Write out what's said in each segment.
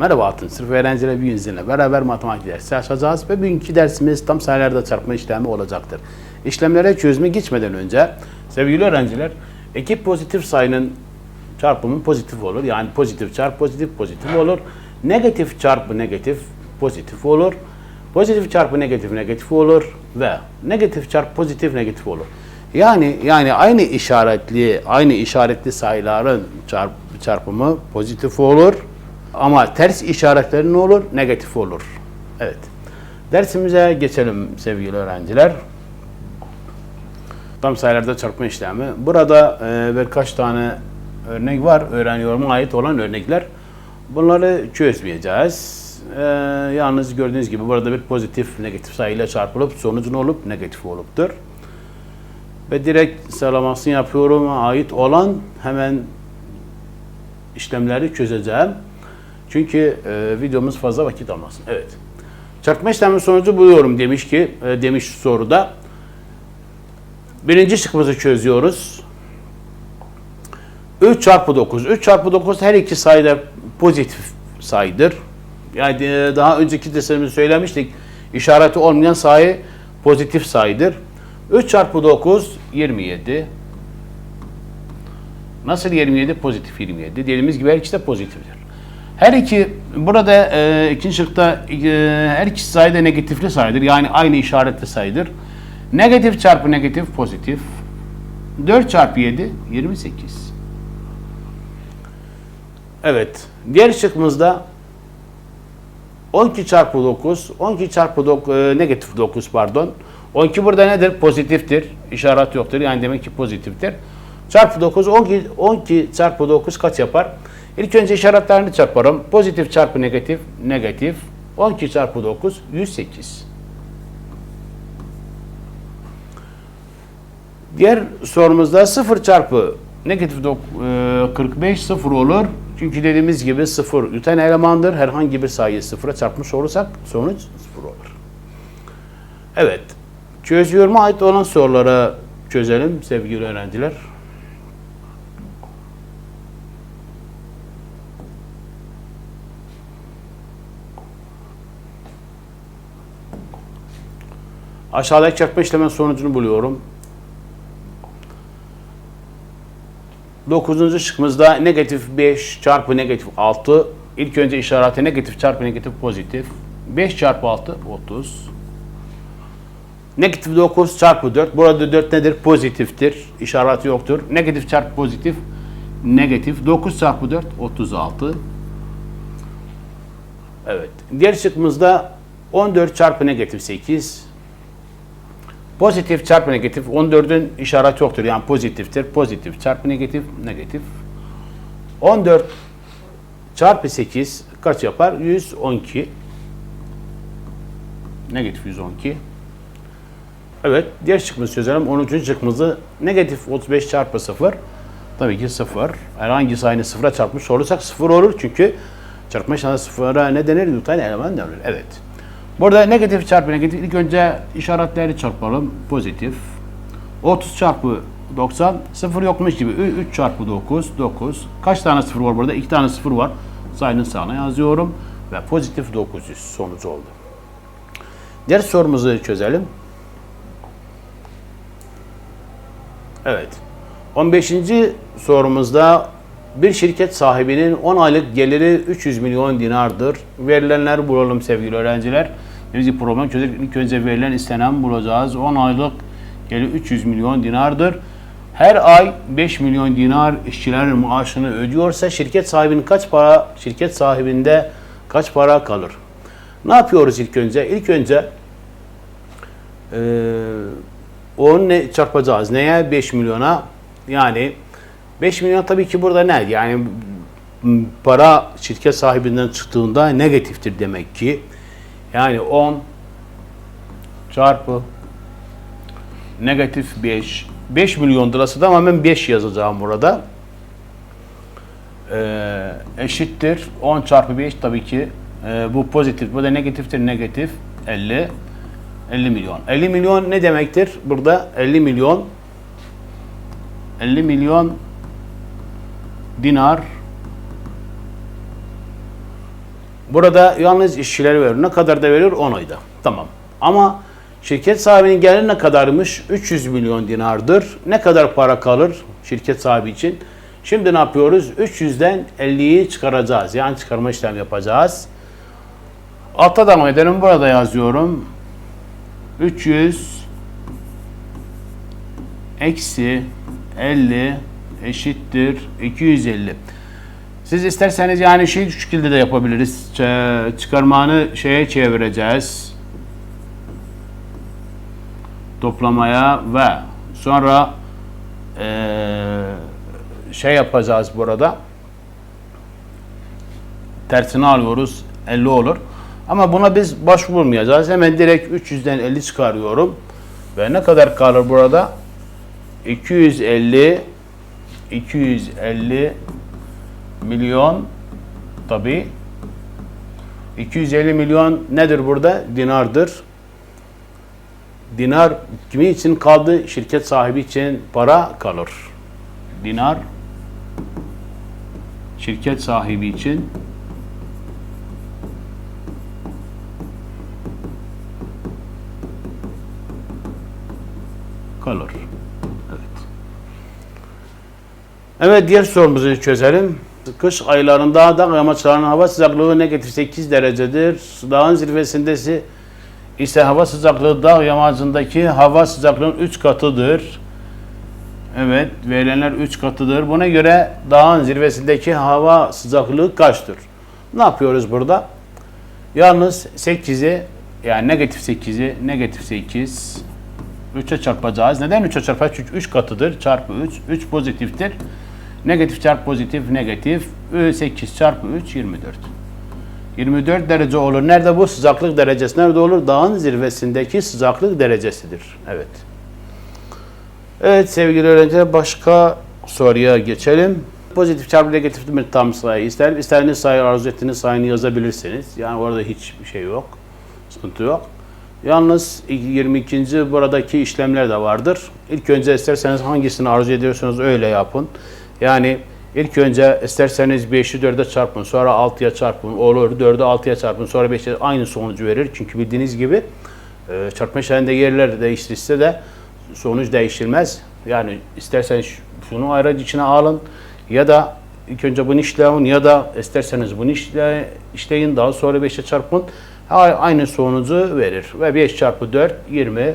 Merhaba Altın Sınıf öğrencileri bir yüzüne beraber matematik dersi açacağız ve bugünkü dersimiz tam sayılarda çarpma işlemi olacaktır. İşlemlere çözüme geçmeden önce sevgili öğrenciler iki pozitif sayının çarpımı pozitif olur. Yani pozitif çarpı pozitif pozitif olur. Negatif çarpı negatif pozitif olur. Pozitif çarpı negatif negatif olur ve negatif çarpı pozitif negatif olur. Yani yani aynı işaretli aynı işaretli sayıların çarp, çarpımı pozitif olur. Ama ters işaretleri ne olur? Negatif olur. Evet. Dersimize geçelim sevgili öğrenciler. Tam sayılarda çarpma işlemi. Burada e, birkaç tane örnek var. Öğreniyoruma ait olan örnekler. Bunları çözmeyeceğiz. E, yalnız gördüğünüz gibi burada bir pozitif negatif sayıyla çarpılıp sonucu ne olup negatif oluptur. Ve direkt sıralamasını yapıyorum. Ait olan hemen işlemleri çözeceğim. Çünkü e, videomuz fazla vakit almasın. Evet. Çarpma işlemi sonucu buluyorum demiş ki e, demiş soruda. Birinci şıkkımızı çözüyoruz. 3 çarpı 9. 3 çarpı 9 her iki sayıda pozitif sayıdır. Yani e, daha önceki derslerimizde söylemiştik. İşareti olmayan sayı pozitif sayıdır. 3 çarpı 9 27. Nasıl 27? Pozitif 27. Dediğimiz gibi her ikisi de pozitiftir. Her iki burada e, ikinci şıkta e, her iki sayı da negatifli sayıdır. Yani aynı işaretli sayıdır. Negatif çarpı negatif pozitif. 4 çarpı 7 28. Evet. Diğer şıkkımızda 12 çarpı 9, 12 çarpı 9, e, negatif 9 pardon. 12 burada nedir? Pozitiftir. İşaret yoktur. Yani demek ki pozitiftir. Çarpı 9, 12, 12 çarpı 9 kaç yapar? İlk önce işaretlerini çarparım. Pozitif çarpı negatif, negatif. 12 çarpı 9, 108. Diğer sorumuzda 0 çarpı negatif dok- e, 45 0 olur. Çünkü dediğimiz gibi 0 üten elemandır. Herhangi bir sayıyı sıfıra çarpmış olursak sonuç 0 olur. Evet. Çözüyoruma ait olan sorulara çözelim sevgili öğrenciler. Aşağıdaki çarpma işlemin sonucunu buluyorum. 9. şıkkımızda negatif 5 çarpı negatif 6. İlk önce işareti negatif çarpı negatif pozitif. 5 çarpı 6 30. Negatif 9 çarpı 4. Burada 4 nedir? Pozitiftir. İşareti yoktur. Negatif çarpı pozitif negatif. 9 çarpı 4 36. Evet. Diğer şıkkımızda 14 çarpı negatif 8. Pozitif çarpı negatif 14'ün işareti yoktur. Yani pozitiftir. Pozitif çarpı negatif negatif. 14 çarpı 8 kaç yapar? 112. Negatif 112. Evet. Diğer şıkkımızı çözelim. 13. şıkkımızı negatif 35 çarpı 0. Tabii ki 0. Herhangi sayını sıfıra çarpmış olursak 0 olur. Çünkü çarpma işleminde sıfıra ne denir? Yutan eleman denir. Evet. Burada negatif çarpı negatif. İlk önce işaretleri çarpalım. Pozitif. 30 çarpı 90. 0 yokmuş gibi. 3 çarpı 9. 9. Kaç tane sıfır var burada? 2 tane sıfır var. Sayının sağına yazıyorum. Ve pozitif 900 sonucu oldu. Diğer sorumuzu çözelim. Evet. 15. sorumuzda bir şirket sahibinin 10 aylık geliri 300 milyon dinardır. Verilenleri bulalım sevgili öğrenciler. Bir problem çözdük. İlk önce verilen istenen bulacağız. 10 aylık gelir 300 milyon dinardır. Her ay 5 milyon dinar işçilerin maaşını ödüyorsa şirket sahibinin kaç para, şirket sahibinde kaç para kalır? Ne yapıyoruz ilk önce? İlk önce eee onu ne çarpacağız? Neye? 5 milyona. Yani 5 milyon tabii ki burada ne? Yani para şirket sahibinden çıktığında negatiftir demek ki. Yani 10 çarpı negatif 5. 5 milyon lirası da ama ben 5 yazacağım burada. Ee, eşittir. 10 çarpı 5 tabii ki e, bu pozitif. Bu da negatiftir. Negatif 50. 50 milyon. 50 milyon ne demektir? Burada 50 milyon 50 milyon dinar Burada yalnız işçileri veriyor. Ne kadar da veriyor? 10 ayda. Tamam. Ama şirket sahibinin geliri ne kadarmış? 300 milyon dinardır. Ne kadar para kalır şirket sahibi için? Şimdi ne yapıyoruz? 300'den 50'yi çıkaracağız. Yani çıkarma işlemi yapacağız. Altta devam edelim. Burada yazıyorum. 300 eksi 50 eşittir 250. Siz isterseniz yani şey şu şekilde de yapabiliriz. Çıkarmanı şeye çevireceğiz. Toplamaya ve sonra eee, şey yapacağız burada. Tersini alıyoruz. 50 olur. Ama buna biz başvurmayacağız. Hemen direkt 300'den 50 çıkarıyorum. Ve ne kadar kalır burada? 250 250 milyon tabi 250 milyon nedir burada? Dinardır. Dinar kimi için kaldı? Şirket sahibi için para kalır. Dinar şirket sahibi için kalır. Evet. Evet diğer sorumuzu çözelim. Kış aylarında dağ yamaçlarının hava sıcaklığı negatif 8 derecedir. Dağın zirvesindesi ise hava sıcaklığı dağ yamacındaki hava sıcaklığının 3 katıdır. Evet, verilenler 3 katıdır. Buna göre dağın zirvesindeki hava sıcaklığı kaçtır? Ne yapıyoruz burada? Yalnız 8'i yani negatif 8'i negatif 8 3'e çarpacağız. Neden 3'e çarpacağız? Çünkü 3 katıdır. Çarpı 3. 3 pozitiftir. Negatif çarpı pozitif negatif. 8 çarpı 3 24. 24 derece olur. Nerede bu? Sıcaklık derecesi nerede olur? Dağın zirvesindeki sıcaklık derecesidir. Evet. Evet sevgili öğrenciler başka soruya geçelim. Pozitif çarpı negatif bir tam sayı ister. İstediğiniz sayı arzu ettiğiniz sayını yazabilirsiniz. Yani orada hiçbir şey yok. Sıkıntı yok. Yalnız 22. buradaki işlemler de vardır. İlk önce isterseniz hangisini arzu ediyorsanız öyle yapın. Yani ilk önce isterseniz 5'i 4'e çarpın, sonra 6'ya çarpın, olur 4'ü 6'ya çarpın, sonra 5'e aynı sonucu verir. Çünkü bildiğiniz gibi e, çarpma işleminde yerler değiştirirse de sonuç değişilmez. Yani isterseniz şunu ayrıca içine alın ya da ilk önce bunu işleyin ya da isterseniz bunu işle, işleyin daha sonra 5'e çarpın. Aynı sonucu verir. Ve 5 çarpı 4 20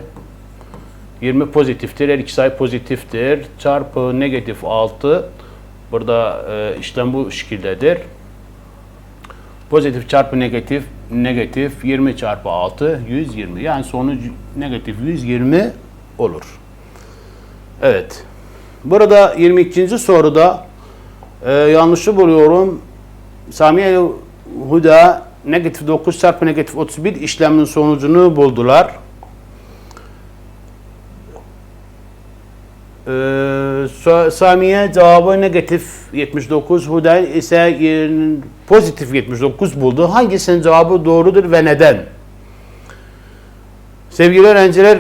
20 pozitiftir. Her iki sayı pozitiftir. Çarpı negatif 6 burada e, işlem bu şekildedir. Pozitif çarpı negatif negatif 20 çarpı 6 120. Yani sonuç negatif 120 olur. Evet. Burada 22. soruda e, yanlışı buluyorum. Samiye Huda negatif 9 çarpı negatif 31 işlemin sonucunu buldular. Ee, Sa- Samiye cevabı negatif 79, Huda ise e, pozitif 79 buldu. Hangisinin cevabı doğrudur ve neden? Sevgili öğrenciler,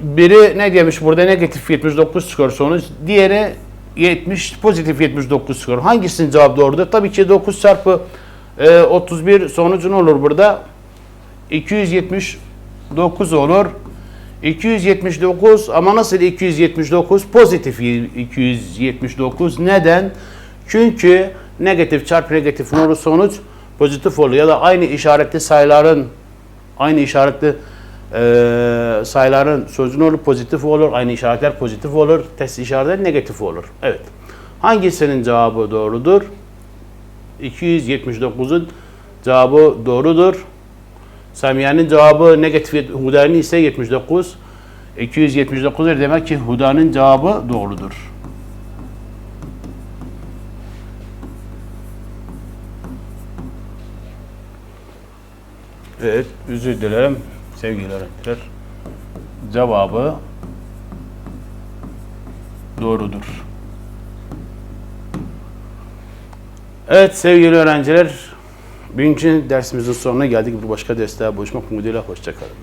biri ne demiş burada negatif 79 çıkıyor sonuç, diğeri 70 pozitif 79 çıkıyor. Hangisinin cevabı doğrudur? Tabii ki 9 çarpı e, 31 sonucu ne olur burada? 279 olur. 279 ama nasıl 279? Pozitif 279. Neden? Çünkü negatif çarpı negatif ne olur sonuç pozitif olur. Ya da aynı işaretli sayıların aynı işaretli e, sayıların sözü ne olur? Pozitif olur. Aynı işaretler pozitif olur. Test işaretler negatif olur. Evet. Hangisinin cevabı doğrudur? 279'un cevabı doğrudur. Samiye'nin cevabı negatif, Huda'nın ise 79. 279 demek ki Huda'nın cevabı doğrudur. Evet, özür dilerim sevgili öğrenciler. Cevabı doğrudur. Evet sevgili öğrenciler, bugünkü dersimizin sonuna geldik. Bir başka derste buluşmak umuduyla hoşçakalın.